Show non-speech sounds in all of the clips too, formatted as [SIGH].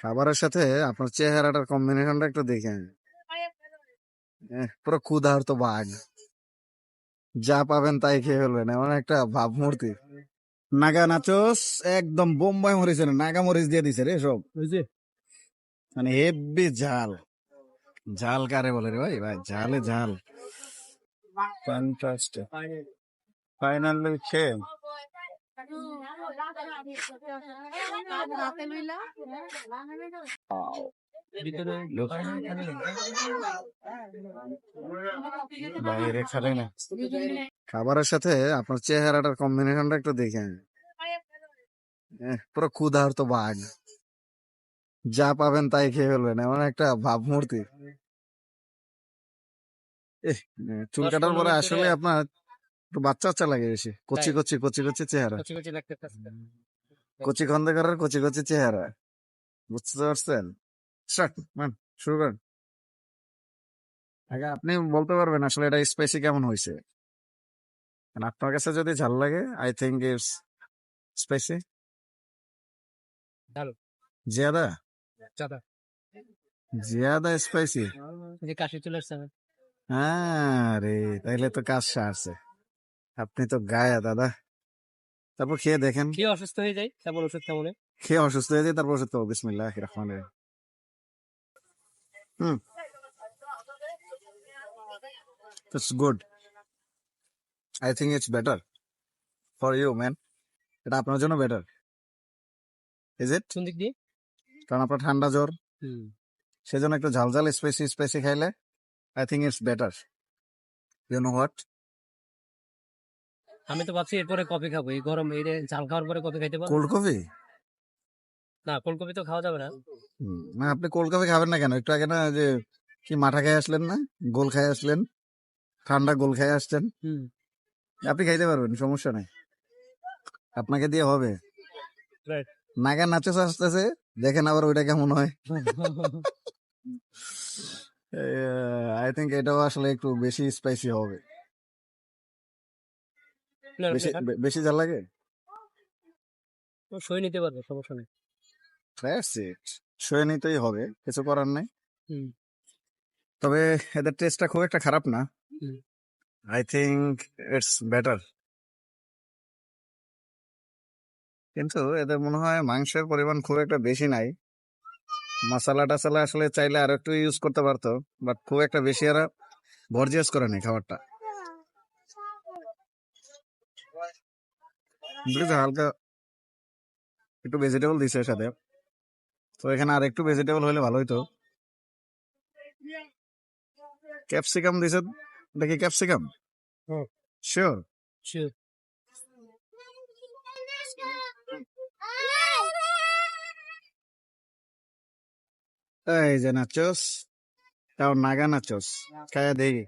খাবারের সাথে আপনার চেহারাটার কম্বিনেশনটা একটু দেখেন পুরো ক্ষুধার্ত বাঘ। যা পাবেন তাই খেয়ে ফেলবেন এমন একটা ভাবমূর্তি। নাগা নাচোস একদম বোম্বাই মরিচ নাগা মরিচ দিয়ে দিছে রে সব। বুঝলি মানে হেভি ঝাল। ঝাল কারে বলে রে ভাই? ভাই ঝালে ঝাল। ফ্যান্টাস্টিক ফাইনালি না খাবারের সাথে আপনার চেহারাটার কম্বিনেশনটা একটু এহ, পুরো তো বাঘ। যা পাবেন তাই খেয়ে ফেলবেন এমন একটা ভাবমূর্তি। চুল কাটার পরে আসলে আপনার একটু বাচ্চা বাচ্চা লাগে বেশি। কচি কচি কচি কচি চেহারা। কচি কচি লাগতেছে কচি খন্দকারের কচি কচি চেহারা। বুঝতে পারছেন? মান শুরু করেন। আগে আপনি বলতে পারবেন আসলে এটা স্পাইসি কেমন হয়েছে। আপনার কাছে যদি ঝাল লাগে আই থিঙ্ক ইটস স্পাইসি। জিয়াদা? জিয়াদা। স্পাইসি কাশি চলে হ্যাঁ রে তাইলে তো কাজ সারছে। আপনি তো গায়া দাদা। তারপর খেয়ে দেখেন। খেয়ে অসুস্থ হয়ে যায় তারপর ওষুধ খাব খেয়ে অসুস্থ হয়ে যায় তারপর তো বিসমিল্লাহ রহমান হুম। It's good. I think it's better for you, man. এটা আপনার জন্য বেটার ইজ ইট কোন দিক দিয়ে? কারণ আপনার ঠান্ডা জ্বর। হুম। সেজন্য একটু ঝাল ঝাল স্পাইসি স্পাইসি খাইলে I think it's better you know what আমি তো ভাবছি এরপরে কফি খাব। এই গরম এই ঝাল খাওয়ার পরে কফি খাইতে পারব। কোল্ড কফি না কোল্ড কফি তো খাওয়া যাবে না। না আপনি কোল্ড কফি খাবেন না কেন? একটু আগে না যে কি মাঠা খেয়ে আসলেন না? গোল খেয়ে আসলেন? ঠান্ডা গোল খেয়ে আসছেন? আপনি খাইতে পারবেন সমস্যা নাই। আপনাকে দিয়ে হবে. নাগা নাচে আসতেছে দেখেন আবার ওইটা কেমন হয়। [LAUGHS] আই থিঙ্ক এটাও আসলে একটু বেশি স্পাইসি হবে। না, বেশি বেশি ঝাল লাগে? সই নিতে পারব সমস্যা নেই। দ্যাটস ইট শুয়ে নিতেই হবে কিছু করার নাই। তবে এদের টেস্টটা খুব একটা খারাপ না। আই থিঙ্ক ইটস বেটার কিন্তু এদের মনে হয় মাংসের পরিমাণ খুব একটা বেশি নাই। মশলা টাসালা আসলে চাইলে আরও একটু ইউজ করতে পারতো বাট খুব একটা বেশি এরা ভরজিয়াস করে নেই খাবারটা। হালকা একটু ভেজিটেবল দিছে এর সাথে। তো এখানে আর একটু ভেজিটেবল হলে ভালো হইতো। ক্যাপসিকাম দিছে দেখি ক্যাপসিকাম? শিওর এই যে নাচোস তাও নাগা নাচোস খায়া দেখি।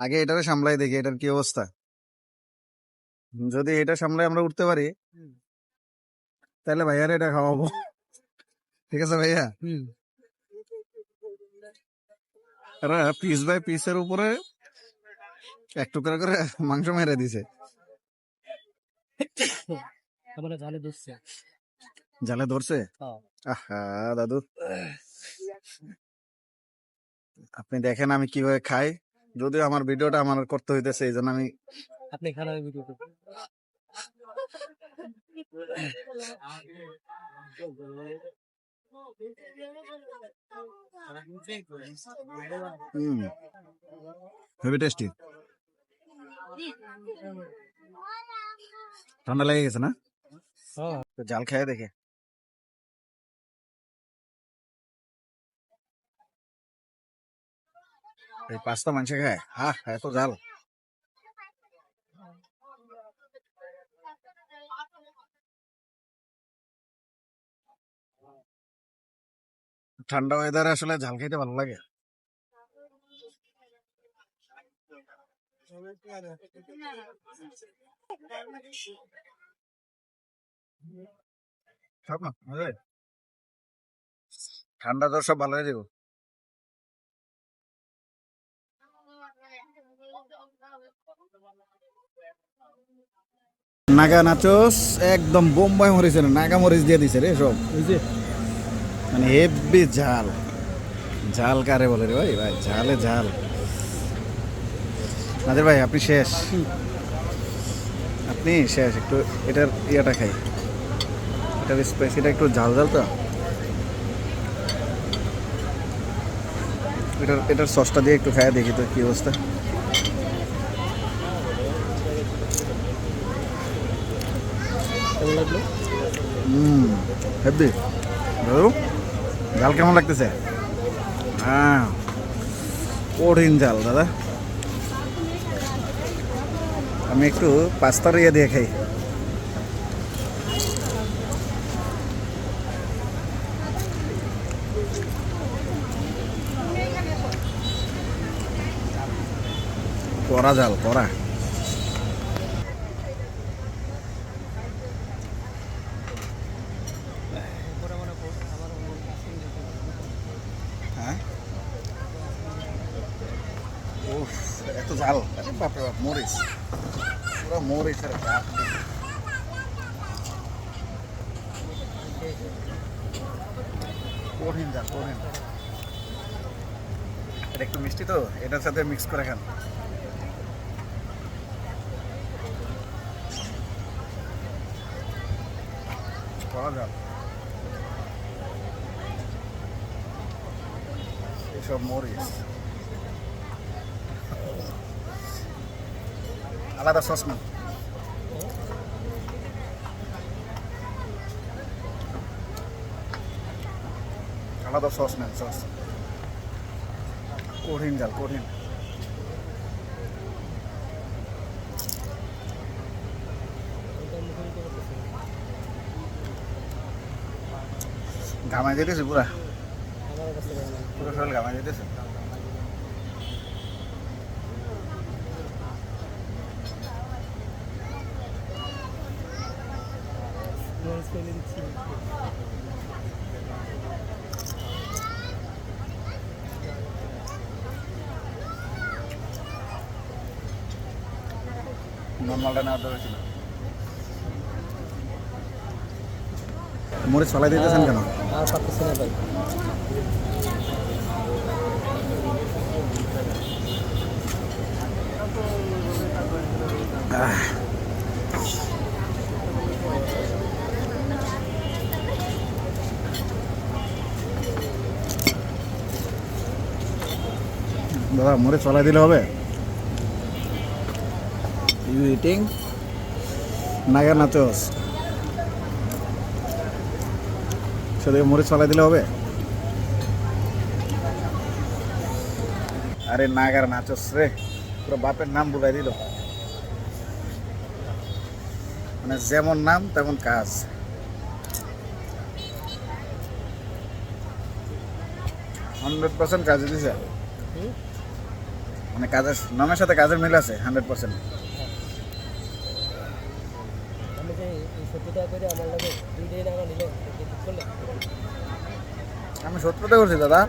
আগে এটারে সামলাই দেখি এটার কি অবস্থা? যদি এটা সামলাই আমরা উঠতে পারি তাহলে ভাইয়ারে এটা খাওয়াবো। ঠিক আছে ভাইয়া? পিস বাই পিসের উপরে এক টুকরা করে মাংস মেরে দিছে। ঝালে দুসছে জালে ধরছে? হ্যাঁ। আহা দাদু। আপনি দেখেন আমি কীভাবে খাই। যদিও আমার ভিডিওটা আমার করতে হইতেছে এই জন্য আমি আপনি আমি ভিডিও করব হুম। হেভি টেস্টি ঠান্ডা লেগে গেছে না? হ্যাঁ। জাল খেয়ে দেখে। এই পাঁচটা মাংস খায়? হা এত জাল। ঠান্ডা ওয়েদারে আসলে ঝাল খাইতে ভালো লাগে? ঠান্ডা জ্বর সব ভালো হয়ে নাগা নাচোস, একদম বোম্বাই মরিচ নাগা মরিচ দিয়ে দিছে রে সব। মানে হেভি ঝাল ঝাল কারে বলে রে ভাই? ভাই ঝালে ঝাল নাদের ভাই আপনি শেষ? আপনি শেষ একটু এটার ইয়েটা খাই। এটার স্পাইসিটা একটু ঝাল ঝাল তো। এটার এটার সসটা দিয়ে একটু খাই দেখি তো কি অবস্থা। হুম হেব্বি দাদু ঝাল কেমন লাগতেছে? হ্যাঁ। কঠিন ঝাল দাদা। আমি একটু পাস্তার ইয়ে দিয়ে খাই। করা ঝাল করা হ্যাঁ উফ এত ঝাল আরে বাপরে বাপ মরিচ পুরো মরিচের গাছ কঠিন ঝাল কঠিন। এটা একটু মিষ্টি তো, এটার সাথে মিক্স করে খান। করা যাক। এসব মরিচ আলাদা সস না আলাদা সস নেন সস কঠিন জাল, কঠিন। ঘামাই দিতেছে পুরা। পুরো শরীর ঘামাই দিতেছে ফেলে দিচ্ছি। নর্মালটা নেওয়ার দরকার ছিল। মরিচ ফলাই দিতেছেন কেন? আর পারতেছি না ভাই। দাদা মরিচ চলাই দিলে হবে? ইউ ইটিং নাগা নাচস। সেদিকে মরিচ ফলাই দিলে হবে? আরে নাগার নাচস রে পুরো বাপের নাম বুঝাই দিল। মানে যেমন নাম তেমন কাজ। হান্ড্রেড পার্সেন্ট কাজ দিছে? মানে কাজের নামের সাথে কাজের মিল আছে হান্ড্রেড পার্সেন্ট আমি সত্যতা করছি দাদা।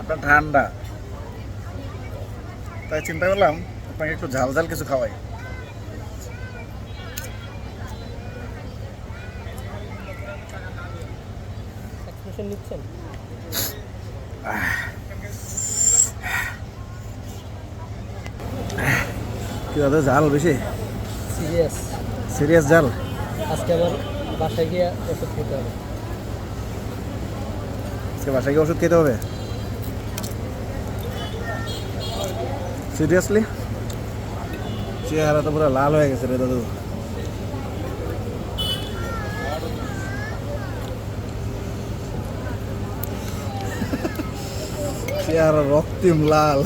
আপনার ঠান্ডা। তাই চিন্তা করলাম আপনাকে একটু ঝাল ঝাল কিছু খাওয়াই। নিচ্ছেন? কি দাদা ঝাল বেশি? সিরিয়াস। সিরিয়াস ঝাল আজকে আমার বাসায় গিয়ে ওষুধ খেতে হবে। আজকে বাসায় গিয়ে ওষুধ খেতে হবে? সিরিয়াসলি চেহারা তো পুরো লাল হয়ে গেছে রে দাদু। চেহারা রক্তিম লাল।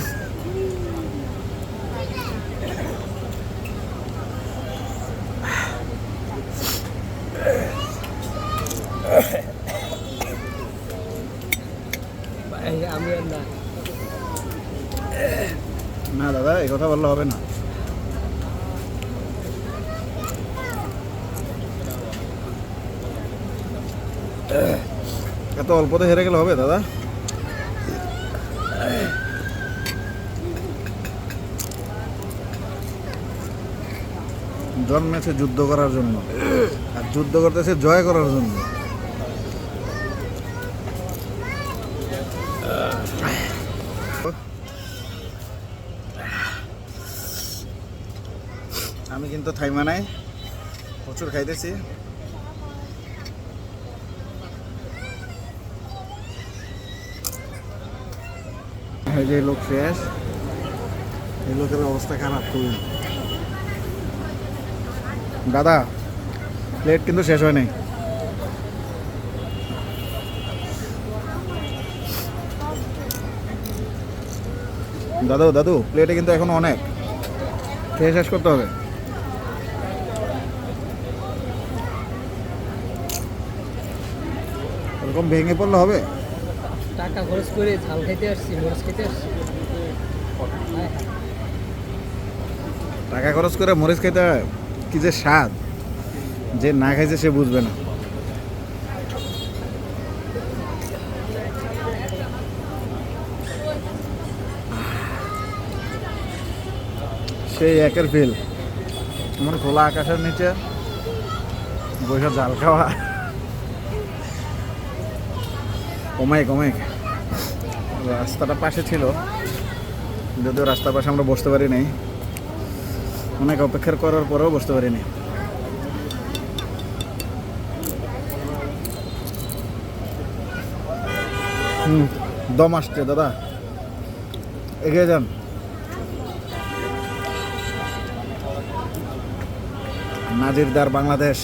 না, দাদা, এই কথা বললে হবে না। এত অল্পতে হেরে গেলে হবে, দাদা? জন্মেছে যুদ্ধ করার জন্য, আর যুদ্ধ করতেছে জয় করার জন্য। আমি কিন্তু থাইমা নাই প্রচুর খাইতেছি। যে লোক শেষ। এই লোকের অবস্থা খারাপ খুবই। দাদা প্লেট কিন্তু শেষ হয় নাই দাদু দাদু প্লেটে কিন্তু এখন অনেক। খেয়ে শেষ করতে হবে। এরকম ভেঙে পড়লে হবে? টাকা খরচ করে ঝাল খাইতে আসছি মরিচ খেতে আসছি। টাকা খরচ করে মরিচ খেতে কি যে স্বাদ। যে না খাইছে সে বুঝবে না। সেই একের ফিল। আমার খোলা আকাশের নিচে বসে জাল খাওয়া। কমাই কমাই। রাস্তাটা পাশে ছিল, যদিও রাস্তার পাশে আমরা বসতে পারি নাই। অনেক অপেক্ষা করার পরেও বসতে পারিনি। হুম, দম আসছে, দাদা। এগিয়ে যান। নাজিরদার বাংলাদেশ।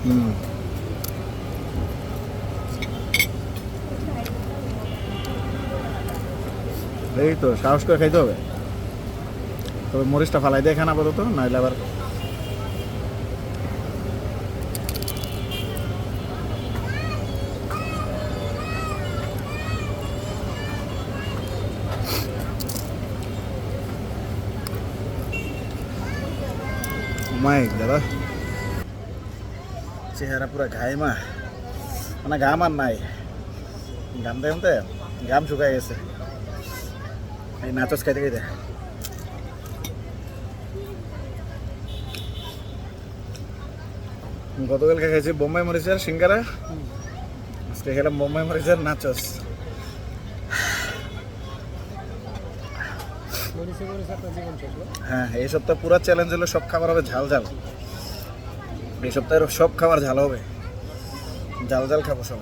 এই তো, সাহস করে খাইতে হবে। তবে মরিচটা ফালাই দিয়ে খান আপাতত নাহলে আবার মাই দাদা। চেহারা পুরা ঘাইমা মানে ঘাম আর নাই। ঘাম দেখতে ঘাম শুকাই গেছে। এই নাচস খাইতে খাইতে। গতকালকে খাইছি বোম্বাই মরিচের সিঙ্গারা। আজকে খেলাম বোম্বাই মরিচের নাচস। হ্যাঁ এই সপ্তাহ পুরো চ্যালেঞ্জ হলো সব খাবার হবে ঝাল ঝাল। এই সপ্তাহের সব খাবার ঝাল হবে। জাল জাল খাব সব।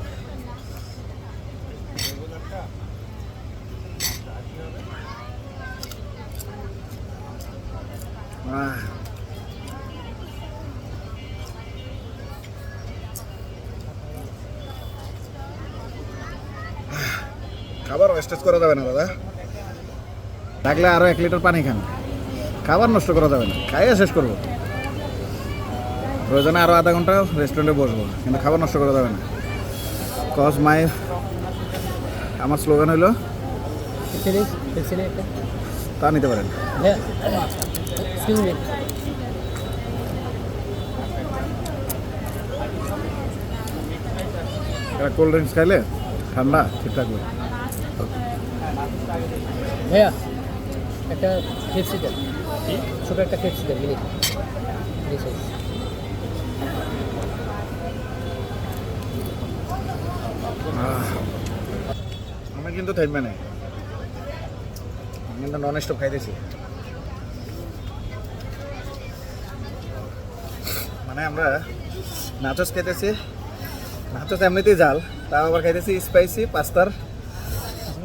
খাবার ওয়েস্টেজ করা যাবে না, দাদা। থাকলে আরও এক লিটার পানি খান। খাবার নষ্ট করা যাবে না। খাইয়ে শেষ করব। প্রয়োজনে আরও আধা ঘণ্টা রেস্টুরেন্টে বসবো কিন্তু খাবার নষ্ট করা যাবে না। কজ মাই আমার স্লোগান হলো একটা। তা নিতে পারেন. একটা কোল্ড ড্রিঙ্কস খাইলে ঠান্ডা ঠিক থাকবে ভাইয়া একটা কেপসি দেন। ছোটো একটা কেপসি দেন মিনি আমি কিন্তু থাকবে না আমি কিন্তু নন স্টপ খাইতেছি। মানে আমরা নাচস খাইতেছি। নাচস এমনিতেই জাল, তাও আবার খাইতেছি স্পাইসি পাস্তার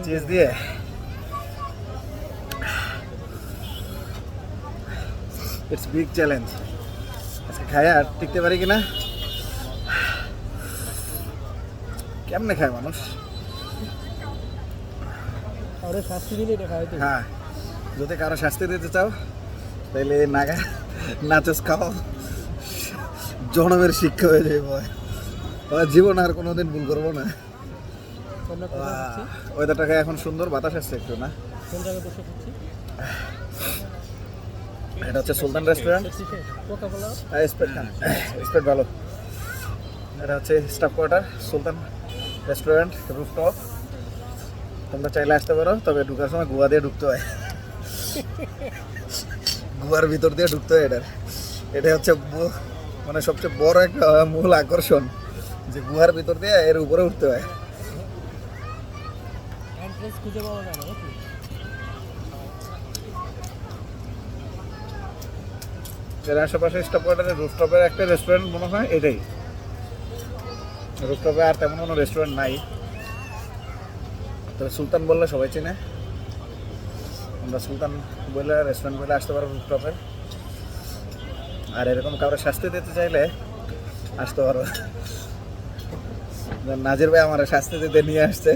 চিজ দিয়ে। ইটস বিগ চ্যালেঞ্জ আজকে খাই আর টিকতে পারি কিনা? কেমনে খায় মানুষ? শাস্তি দিলে এটা খাওয়াইতে হ্যাঁ যদি কারও শাস্তি দিতে চাও তাহলে নাগা নাচস খাও জনমের শিক্ষা হয়ে যাবে ভয় জীবন আর কোনোদিন ভুল করব না। ওয়েদারটাকে এখন সুন্দর বাতাস আসছে একটু না? কোন এটা হচ্ছে সুলতান রেস্টুরেন্ট স্পেড ভালো। এটা হচ্ছে staff quarter Sultan restaurant rooftop তোমরা চাইলে আসতে পারো তবে ঢুকার সময় গুয়া দিয়ে ঢুকতে হয়। গুয়ার ভিতর দিয়ে ঢুকতে হয় এটার। এটা হচ্ছে মানে সবচেয়ে বড় একটা মূল আকর্ষণ যে গুহার ভিতর দিয়ে এর উপরে উঠতে হয়। এর আশেপাশে স্টপ রুফটপের একটা রেস্টুরেন্ট মনে হয় এটাই। রুফটপে আর তেমন কোনো রেস্টুরেন্ট নাই। তবে সুলতান বললে সবাই চেনে। আমরা সুলতান বলে রেস্টুরেন্ট বলে আসতে পারব রুফটপে আর এরকম কাউকে শাস্তি দিতে চাইলে আসতে পারো নাজির ভাই আমার শাস্তি দিতে নিয়ে আসছে।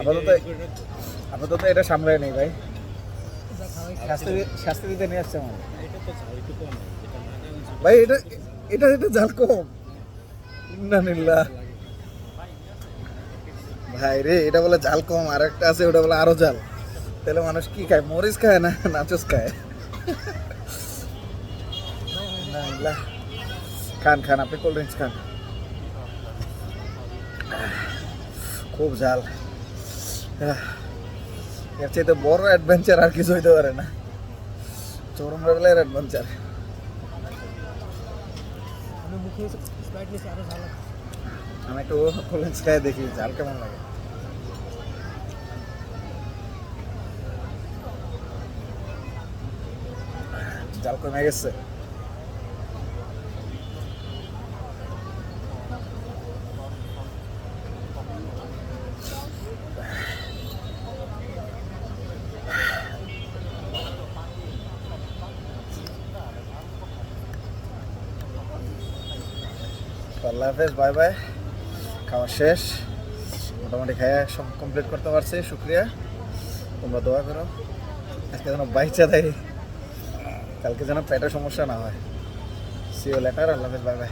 আপাতত আপাতত এটা সামলায় নেই ভাই। শাস্তি শাস্তি দিতে নিয়ে আসছে আমার। ভাই, এটা এটা এটা জাল কম। না নিল্লা ভাই রে এটা বলে জাল কম আর একটা আছে ওটা বলে আরও জাল তাহলে মানুষ কি খায় মরিচ খায় না নাচস খায়? খান খান আপনি কোল্ড ড্রিঙ্কস খান। খুব আহ, এর চাইতে বড় অ্যাডভেঞ্চার আর কিছু হইতে পারে না। চরম লেভেলের অ্যাডভেঞ্চার আমি ঝাল একটু কোল্ড ড্রিঙ্কস খাই দেখি জাল কেমন লাগে? জাল কমে গেছে। আল্লাহ হাফেজ, বাই বাই। খাওয়া শেষ। মোটামুটি খাইয়া সব কমপ্লিট করতে পারছি, শুক্রিয়া। তোমরা দোয়া করো। আজকে যেন বাইচা দেয়। কালকে যেন পেটের সমস্যা না হয়। সিও লেটার আল্লাহ হাফেজ বাই বাই